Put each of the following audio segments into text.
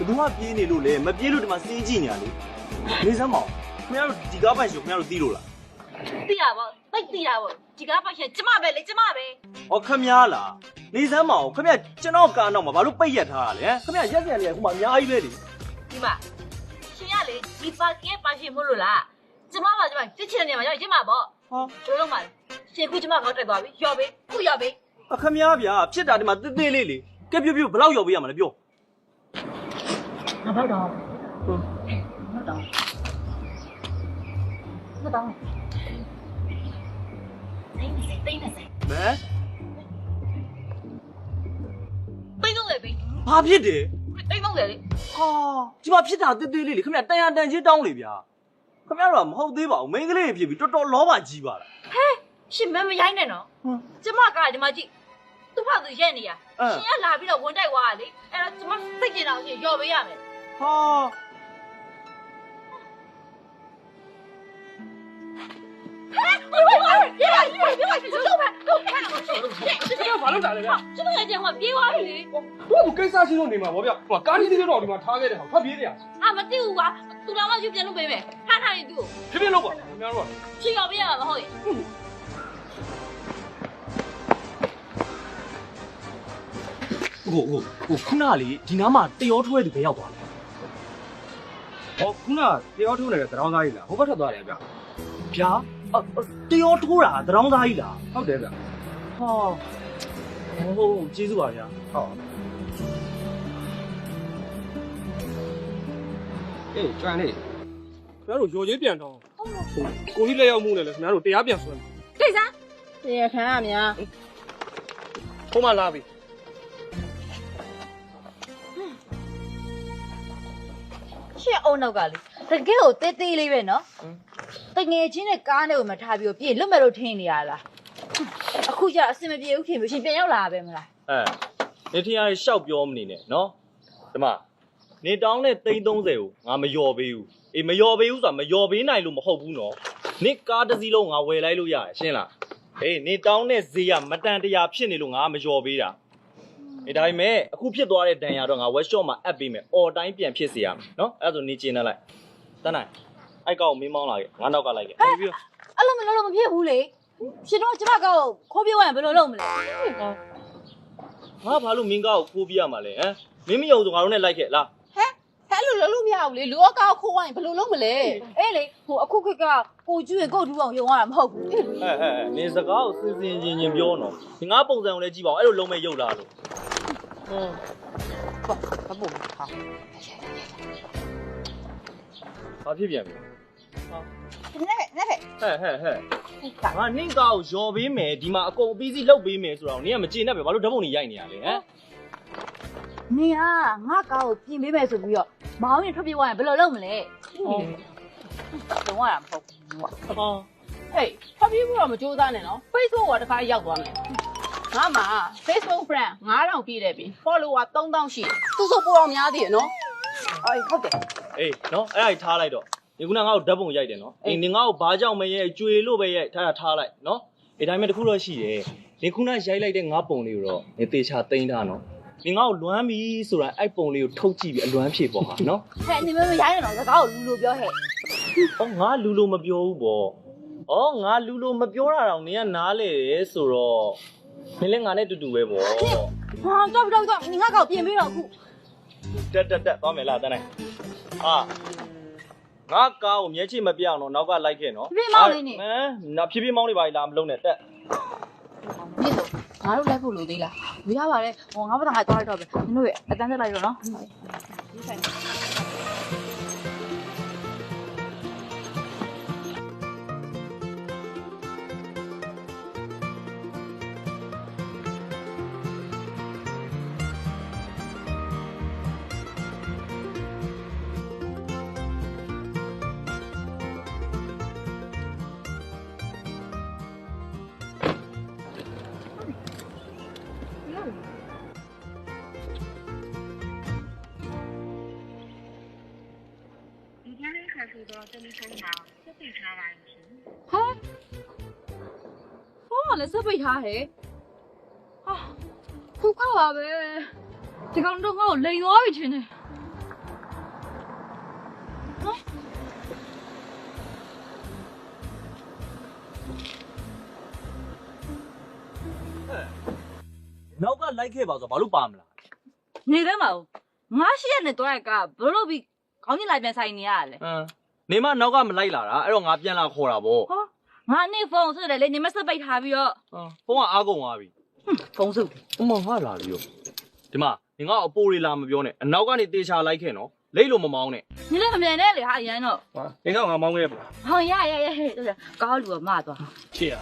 ဘယ်သူမှပြေးနေလို့လေမပြေးလို့ဒီမှာစီးကြည့်နေရလေနေစမ်းမအောင်ခင်ဗျားတို့ဒီကားပိုင်ရှင်ခင်ဗျားတို့သိလို့လားသိတာပေါ့သိသိတာပေါ့ဒီကားပတ်ရှင်ကျမပဲလေကျမပဲဟောခင်ဗျားလားနေစမ်းမအောင်ခင်ဗျားကျွန်တော်ကားနောက်မှာဘာလို့ပိတ်ရက်ထားရလဲဟမ်ခင်ဗျားရက်စရနေခုမှအများကြီးပဲလေဒီမှာရှင်ရလေဒီပါကင်ပတ်ရှင်မို့လို့လားကျမပါကျမတစ်ချင်နေမှာရောက်ကျမပေါ့ဟာကျိုးလုံးပါရှင်ခုကျမကောက်တက်သွားပြီရော်ပြီခုရော်ပြီအခင်ဗျားဗျာဖြစ်တာဒီမှာတစ်သေးလေးလေကဲပြပြဘယ်လောက်ရောက်ပေးရမှာလဲပြော ငါဘောက်တော့ဟုတ်ဟုတ်တော့ဟုတ်တော့တိတ်နေစိတိတ်နေစိမဲတိတ်တော့လေပြီဘာဖြစ်တယ်တိတ်တော့လေလေဟာဒီမှာဖြစ်တာတစ်သေးလေးလေခင်ဗျာတန်ရတန်ချင်းတောင်းလေဗျာခင်ဗျားတို့ကမဟုတ်သေးပါဘူးမိန်းကလေးတွေဖြစ်ပြီးတော်တော်လောဘကြီးပါလားရှင်မမရိုင်းနဲ့နော်ဟမ်ကျမကဒီမှာကြည့်သူ့ဖသူရက်နေရအဲရှင်ကလာပြီးတော့ဝင်တိုက်သွားတာလေအဲ့တော့ကျမစိတ်ကျင်တော့ရှင်ရော်ပေးရမယ် ဟာဝေးဝေးဝေးပြေးပါပြေးပါပြေးပါကျုပ်ပဲဟုတ်ကဲ့လို့ရှင်ရှင်ဒီကဘာလုပ်တာလဲဗျကျမကကြံကပြေးသွားပြီလေသူကကိစ္စရှိလို့နေမှာဗောဗျဟိုကားကြီးသေးတော့ဒီမှာထားခဲ့တယ်ဟောဖတ်ပြေးတယ်ဟာအာမသိဘူးကွာသူတော်မှယူပြန်လို့ပေးမယ်ထားထားရင်သူ့ကိုဖြည်းဖြည်းလုပ်ပါခင်ဗျားတို့ကရှင်ရော်ပေးရမှာမဟုတ်ရင်ဟိုဟိုဟိုခုနလေဒီနားမှာတရောထွဲသူပဲရောက်သွားတယ် ဟောခုနတယောက်ထုံးနေတဲ့သရောင်းသားကြီးလားဟိုဘက်ထွက်သွားတယ်ဗျဗျာအော်အော်တရောထိုးတာသရောင်းသားကြီးလားဟုတ်တယ်ဗျဟာဟိုဟိုကျေးဇူးပါဗျာဟုတ်အေးကျွမ်းလေးခင်ဗျားတို့ရော်ချင်းပြန်တော့ကိုကြီးလက်ရောက်မှုနဲ့လေခင်ဗျားတို့တရားပြန်ဆွဲမယ်ကိစ္စတရားခံရများဖုံးမလာပြီ ရှင့်အုံနောက်ကလေတကယ်ကိုတေးသေးလေးပဲနော်တငယ်ချင်းနဲ့ကားနဲ့ကိုမထားပြီးတော့ပြေလွတ်မဲ့လို့ထင်းနေရလားအခုကျအဆင်မပြေဘူးခင်ဗျရှင်ပြန်ရောက်လာပဲမလားအဲနေထင်ရရှောက်ပြောမနေနဲ့နော်ဒီမှာနေတောင်းတဲ့သိန်း30ကိုငါမလျော်ပေးဘူးအေးမလျော်ပေးဘူးဆိုတာမလျော်ပေးနိုင်လို့မဟုတ်ဘူးနော်နေကားတစ်စီးလုံးငါဝယ်လိုက်လို့ရတယ်ရှင်းလားအေးနေတောင်းတဲ့ဈေးကမတန်တရာဖြစ်နေလို့ငါမလျော်ပေးတာ အေးဒါပေမဲ့အခုဖြစ်သွားတဲ့ဒဏ်ရာတော့ငါ workshop မှာအပ်ပေးမယ်အော်တိုင်းပြန်ဖြစ်စေရမယ်နော်အဲ့ဒါဆိုနေကျင်းနေလိုက်တန်းနိုင်အိုက်ကောက်မင်းမောင်းလာခဲ့ငါနောက်ကလိုက်ခဲ့ပြီးတော့အဲ့လိုမလုပ်လို့မဖြစ်ဘူးလေရှင်တို့ကျမကောခိုးပြေးသွားရင်ဘယ်လိုလုပ်မလဲငါဘာလို့မင်းကားကိုခိုးပြရမှာလဲဟမ်မင်းမယုံဆိုငါတို့နဲ့လိုက်ခဲ့လားဟဲ့အဲ့လိုလုပ်လို့မရဘူးလေလူရောကောက်ခိုးသွားရင်ဘယ်လိုလုပ်မလဲအေးလေဟိုအခုခေတ်ကကိုကျွေးကိုတူအောင်ယုံရတာမဟုတ်ဘူးဟဲ့ဟဲ့ဟဲ့နေစကားကိုစဉ်စဉ်ချင်းချင်းပြောနော်ဒီငါပုံစံကိုလည်းကြည့်ပါဦးအဲ့လိုလုံးမဲ့ရုပ်လားလို့ ဘာဘုံဟာဘာဖြစ်ပြန်ပြီနဲ့နဲ့ဖက်ဟဲ့ဟဲ့ဟဲ့ငါနင့်ကားကိုယော်ပေးမယ်ဒီမှာအကုန်အပြီးစီလှုပ်ပေးမယ်ဆိုတော့နင်ကမကျေနပ်ပဲဘာလို့ဓာတ်ပုံတွေရိုက်နေရလဲဟမ်နေကငါကောက်ကိုပြင်ပေးမယ်ဆိုပြီးတော့မောင်းရင်ထွက်ပြေးသွားရင်ဘယ်လိုလုပ်မလဲတုံးရတာမဟုတ်ဘူးဟာဟေးဖတ်ပြီးမှုတော့မကြိုးစားနဲ့နော် Facebook ကတခါရောက်သွားမယ် ငါမှာ Facebook friend 9000ပြည့်တယ်ပြီ follower 3000ရှိတယ်သူဆိုပိုတော့များသေးတယ်နော်အေးဟုတ်တယ်အေးနော်အဲ့ဒါကြီးထားလိုက်တော့ဒီခုနကငါ့ကိုဓာတ်ပုံရိုက်တယ်နော်အေးနင်ငါ့ကိုဘာကြောင့်မရိုက်ကြွေလို့ပဲရိုက်ထားတာထားလိုက်နော်အေးဒါပေမဲ့တခုတော့ရှိတယ်နင်ခုနရိုက်လိုက်တဲ့ငါပုံလေးကိုတော့နင်သေချာသိမ်းထားနော်နင်ငါ့ကိုလွမ်းပြီဆိုတာအဲ့ပုံလေးကိုထုတ်ကြည့်ပြီးအလွမ်းဖြေပေါ့ဟာနော်ဟဲ့နေမမရိုင်းနေတော့စကားကိုလူလိုပြောဟဲ့။အော်ငါလူလိုမပြောဘူးပေါ့။အော်ငါလူလိုမပြောတာတော့နင်ကနားလေတယ်ဆိုတော့ နင်လည်းငါနဲ့တူတူပဲပေါ့ဟာတော့တော့တော့နေငါကောက်ပြင်ပေးတော့အခု။တက်တက်တက်သွားမယ်လားတန်းနိုင်။ဟာငါကားကိုမျက်ခြေမပြအောင်တော့နောက်ကလိုက်ခဲ့နော်။ဟမ်နော်ဖြည်းဖြည်းမောင်းနေပါလားမလုံးနဲ့တက်မြစ်တော့ငါတို့လိုက်ဖို့လိုသေးလားမရပါနဲ့ဟောငါဘာသာငါသွားလိုက်တော့ပဲနင်တို့ရဲ့အတန်းသက်လိုက်တော့နော် ဆိုတော့တမီးဖုန်းမှာဆက်ပြီးထားပါရင်ရှင်ဟဲ့ဟောလည်းစပိတ်ထားဟဲ့ဟာခုခောက်ပါပဲဒီကောင်တော့ငါ့ကိုလိန်သွားပြီချင်းနေနောက်ကလိုက်ခဲ့ပါဆိုတော့ဘာလို့ပါမလားနေတယ်မဟုတ်ငါရှိရနေတော့ကဘလို့ပြီးခေါင်းကြီးလိုက်ပြန်ဆိုင်နေရလဲဟမ် နေမနောက်ကမလိုက်လာတာအဲ့တော့ငါပြန်လာခေါ်တာဗောဟောငါနေ့ဖုန်းဆွတ်တယ်လေညီမစပိတ်ထားပြီးတော့ဟာဖုန်းကအားကုန်သွားပြီဖုန်းဆုပ်အမဟာလာလေရောဒီမှာငငါ့အပိုတွေလာမပြောနဲ့အနောက်ကနေတေချာလိုက်ခဲ့နော်လိတ်လို့မမောင်းနဲ့ညီလည်းမမြန်နဲ့လေဟာအရန်တော့ဟာနေတော့ငါမောင်းခဲ့ပလားဟောရရရဟဲ့တို့ကောက်လူကမသွားချစ်ရ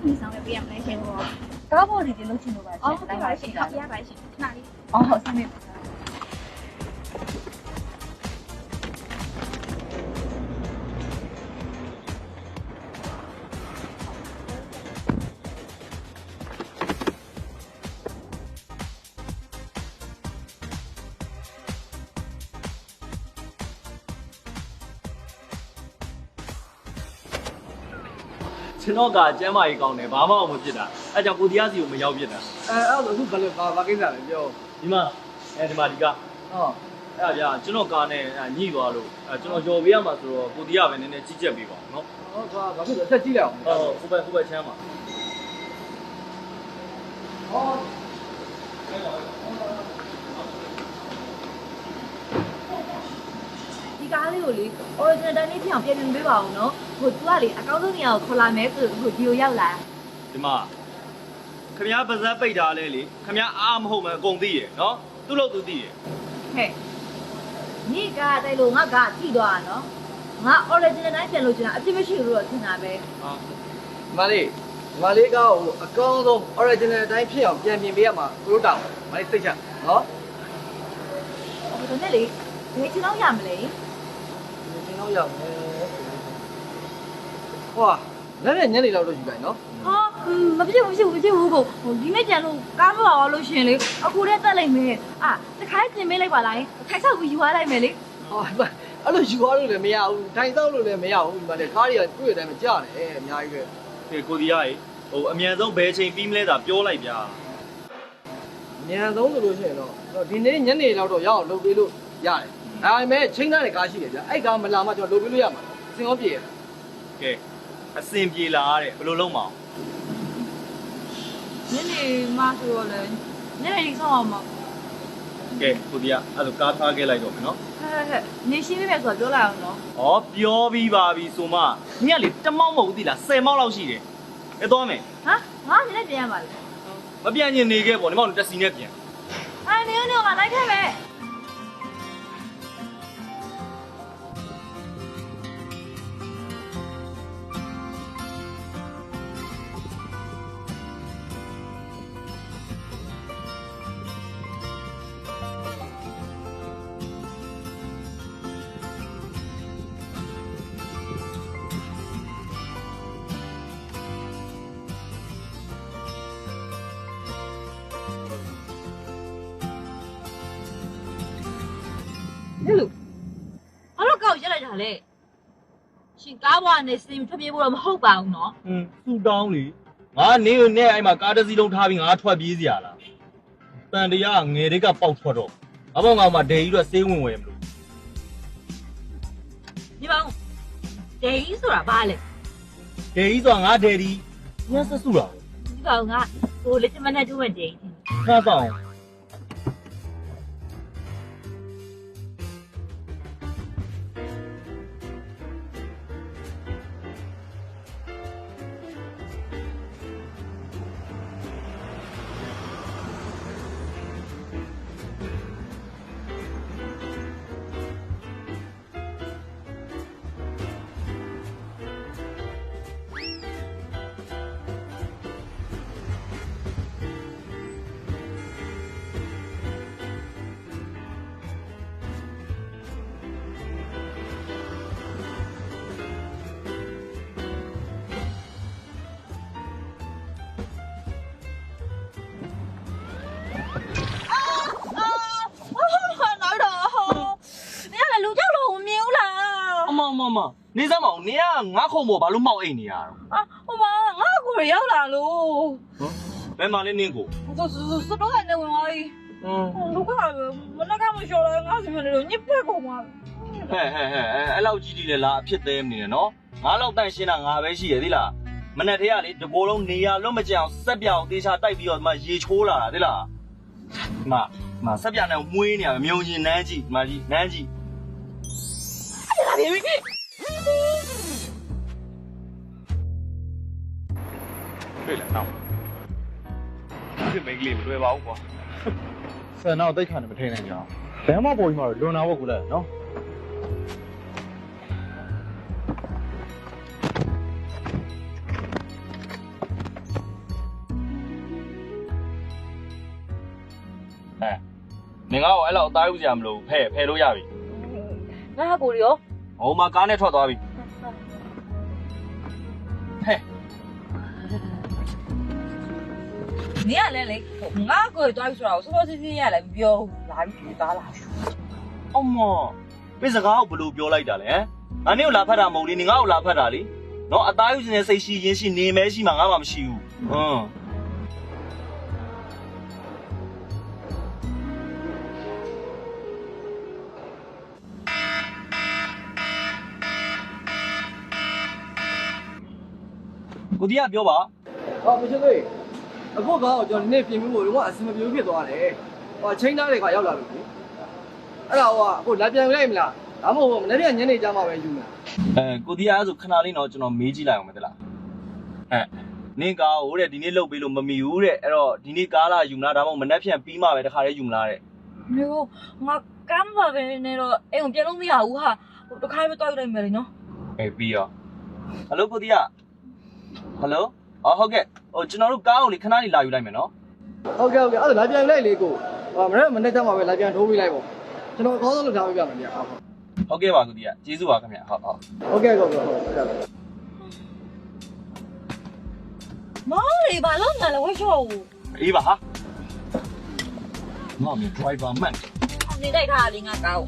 ကူညီဆောင်ရွက်ပေးရမလဲရှင်။တော့ဘောဒီဒီလုပ်ချင်လို့ပါရှင်။ဟုတ်ပါရှင်။ဟုတ်ပါရှင်။ခဏလေး။အော်ဟုတ်ဆင်းနေပါ ကျွန်တော်ကအကျမ်းမာကြီးကောင်းတယ်ဘာမှမဖြစ်တာအဲ့ကြောင့်ကိုတရားစီကိုမရောက်ဖြစ်တာအဲအဲ့တော့အခုဘာလဲဘာဘာကိစ္စလဲပြောဒီမှာအဲဒီမှာဒီကဟောအဲ့ဒါဗျာကျွန်တော်ကားနဲ့ညှိသွားလို့အဲကျွန်တော်ကြော်ပေးရမှာဆိုတော့ကိုတရားပဲနည်းနည်းကြီးကြက်ပေးပါဦးနော်ဟောဘာဘာဖြစ်လဲဆက်ကြည့်လိုက်အောင်ဟောကိုပဲကိုပဲချမ်းပါဟောဒီ ကားလေးကိုလေ original တိုင်းလေးဖြစ်အောင်ပြင်ဆင်ပေးပါဦးနော်ဟိုသူကလေအကောင်းဆုံးနေရာကိုခေါ်လာမယ်ဆိုဟိုဒီကိုရောက်လာဒီမှာခမ ्या ပါဇက်ပိတ်ထားလဲလေခမ ्या အားမဟုတ်မှအကုန်သိရယ်နော်သူ့လို့သူသိရယ်ဟဲ့ညီကတိုက်လို့ငါကထိသွားတာနော်ငါ original တိုင်းပြန်လို့ချင်တာအပြစ်မရှိဘူးလို့ထင်တာပဲဟာဒီမလေးဒီမလေးကဟိုအကောင်းဆုံး original အတိုင်းဖြစ်အောင်ပြန်ပြင်ပေးရမှာကိုတို့တောင်းမလေးသိချနော်ဟိုဒါနဲ့လေဘယ်ချင်းတော့ရမလဲ ဒီကျွန်တော်ရောက်မယ်ဟွာလည်းလည်းညနေလောက်တော့ယူလိုက်နော်ဟာမဖြစ်ဘူးမဖြစ်ဘူးမဖြစ်ဘူးကိုဟိုဒီနေ့ကြံလို့ကားမပါလို့ရှင်လေအခုတည်းတက်လိုက်မယ်အာတခါပြင်ပေးလိုက်ပါလားခိုင်ဆောက်ပြီးယူသွားလိုက်မယ်လေဟောအဲ့လိုယူသွားလို့လည်းမရဘူးထိုင်တော့လို့လည်းမရဘူးဒီမလေးကားတွေကတွေ့တဲ့အတိုင်းမကြတယ်အများကြီးပဲဒီကိုတရားရေဟိုအမြန်ဆုံးဘယ်ချိန်ပြီးမလဲသာပြောလိုက်ဗျာညံဆုံးဆိုလို့ရှိရင်တော့ဒီနေ့ညနေလောက်တော့ရအောင်လုပ်ပေးလို့ရတယ် ဒါပေမဲ့ချိန်သားတဲ့ကားရှိတယ်ဗျအဲ့ကားမလာမှကျွန်တော်လုပ်ပေးလို့ရမှာစင်ရောပြေရကဲအစင်ပြေလာတဲ့ဘယ်လိုလုပ်မအောင်ညနေမှဆိုတော့လေညနေကြီးဆောင်အောင်မကဲကိုတရားအဲ့လိုကားထားခဲ့လိုက်တော့မယ်နော်ဟဲ့ဟဲ့နေရှိပြီမယ်ဆိုတော့ပြောလိုက်အောင်နော်ဩပြောပြီးပါပြီဆိုမှညကလေတမောက်မဟုတ်ဘူးသီလား10မောက်လောက်ရှိတယ်အဲသွားမယ်ဟာငါညနေပြန်ရပါလေမပြန်ရင်နေခဲ့ပေါ့ဒီမောက်တက်စီနဲ့ပြန်အဲနေနေကလိုက်ခဲ့မယ် ဟဲ့လူဘာလို့ကောက်ရက်လိုက်တာလဲရှင်ကားဘွားနဲ့စင်ထွက်ပြေးဖို့တော့မဟုတ်ပါဘူးနော်ဟွန်းသူ့တောင်းလေငါနေကိုနဲ့အဲ့မှာကားတစ်စီးလုံးထားပြီးငါထွက်ပြေးစရာလားတန်တရားငယ်တွေကပေါက်ထွက်တော့အမောင်ကောင်မှဒေကြီးတော့စေးဝင်ဝင်မလို့ဒီပါဦးဒေကြီးဆိုတာဘာလဲဒေကြီးဆိုတာငါဒေဒီညဆဆူတာဒီပါဦးငါဟိုလက်ချမနဲ့တူဝင်ဒေကြီးခါဆောင် မနေစမ်းမအောင်နေကငါခုံပေါ်ဘာလို့မောက်အိတ်နေရတာအာဟိုမှာငါကိုရောက်လာလို့ဘယ်မှာလဲနင်းကိုစစစတော့ကနေဝင်သွားပြီอืมလူကမနကမလျှော်လာငါစီမနေလို့ညစ်ပတ်ကုန်သွားဟဲ့ဟဲ့ဟဲ့အဲအဲ့လောက်ကြီးကြီးလေလားအဖြစ်သေးမနေနဲ့နော်ငါလောက်တန့်ရှင်းတာငါပဲရှိရသေးလားမနဲ့တည်းကလေတကိုယ်လုံးနေရလွတ်မကြအောင်စက်ပြောင်တေချာတိုက်ပြီးတော့ဒီမှာရေချိုးလာတာသိလားဒီမှာဒီမှာစက်ပြောင်နဲ့မွေးနေရမြုံကြီးနန်းကြီးဒီမှာကြီးနန်းကြီး တွေ့လားတော့ဒီမိန်းကလေးမတွေ့ပါဘူးကွာဆန်တော့တိတ်ခါနေမထိန်နိုင်ကြအောင်ဘယ်မှပေါ်ကြီးမှာလွန်နာဝတ်ကူလဲနော်ဟဲ့နင်ကတော့အဲ့လောက်အသားဥစရာမလိုဘူးဖဲ့ဖဲ့လို့ရပြီငါကိုရောဟိုမှာကားနဲ့ထွက်သွားပြီ နေရလဲလေငါကိုတွားပြီးဆိုတော့စောစောစီးစီးရလဲပြောလာပြီးသားလာအမပြစကားကိုဘလို့ပြောလိုက်တာလဲဟမ်ငါနင့်ကိုလာဖတ်တာမဟုတ်လေနင်ငါ့ကိုလာဖတ်တာလေနော်အသားဥစင်နဲ့စိတ်ရှိရင်းရှိနေမဲရှိမှငါမှမရှိဘူးဟွန်းကိုတီးကပြောပါဟောမချစ်သေး အခုကောင်ကိုကျွန်တော်ဒီနေ့ပြင်ပြီးဖို့တော့အဆင်မပြေဘူးဖြစ်သွားတယ်ဟောချိန်သားတွေကရောက်လာလို့လေအဲ့ဒါဟောအခုလာပြန်လိုက်မလားဒါမှမဟုတ်မနေ့ကညနေကြမှာပဲယူမှာအဲကိုတီးကအဲ့ဆိုခဏလေးတော့ကျွန်တော်မေးကြည့်လိုက်အောင်မသိလားဟဲ့နင်ကားဟိုတဲ့ဒီနေ့လုတ်ပြီးလို့မမီဘူးတဲ့အဲ့တော့ဒီနေ့ကားလာယူမလားဒါမှမဟုတ်မနှက်ဖြန်ပြီးမှပဲတခါလေးယူမလားတဲ့မျိုးငါကမ်းပါပဲနေတော့အိမ်ကိုပြန်လို့မရဘူးဟာဟိုတစ်ခါပဲတွားလိုက်မယ်လေနော်အေးပြီးရောဟယ်လိုကိုတီးကဟယ်လို အော်ဟုတ်ကဲ့ဟိုကျွန်တော်တို့ကားကိုလေခဏလေးလာယူလိုက်မယ်နော်ဟုတ်ကဲ့ဟုတ်ကဲ့အဲ့ဒါလာပြန်လိုက်လေကိုဟောမနေ့မနေ့ကြမှာပဲလာပြန်ထိုးပေးလိုက်ပေါ့ကျွန်တော်အကောင်းဆုံးလုပ်ထားပေးပြမယ်ဗျာဟုတ်ဟုတ်ကဲ့ပါကိုတီးကကျေးဇူးပါခင်ဗျဟုတ်ဟုတ်ဟုတ်ကဲ့ဟုတ်ကဲ့ဟုတ်ကဲ့မောင်လေးဘာလို့ငါလဲဝှချောဘူးအေးပါဟာငါ့မြေ driver man နေလိုက်ထားလေးငါကောက်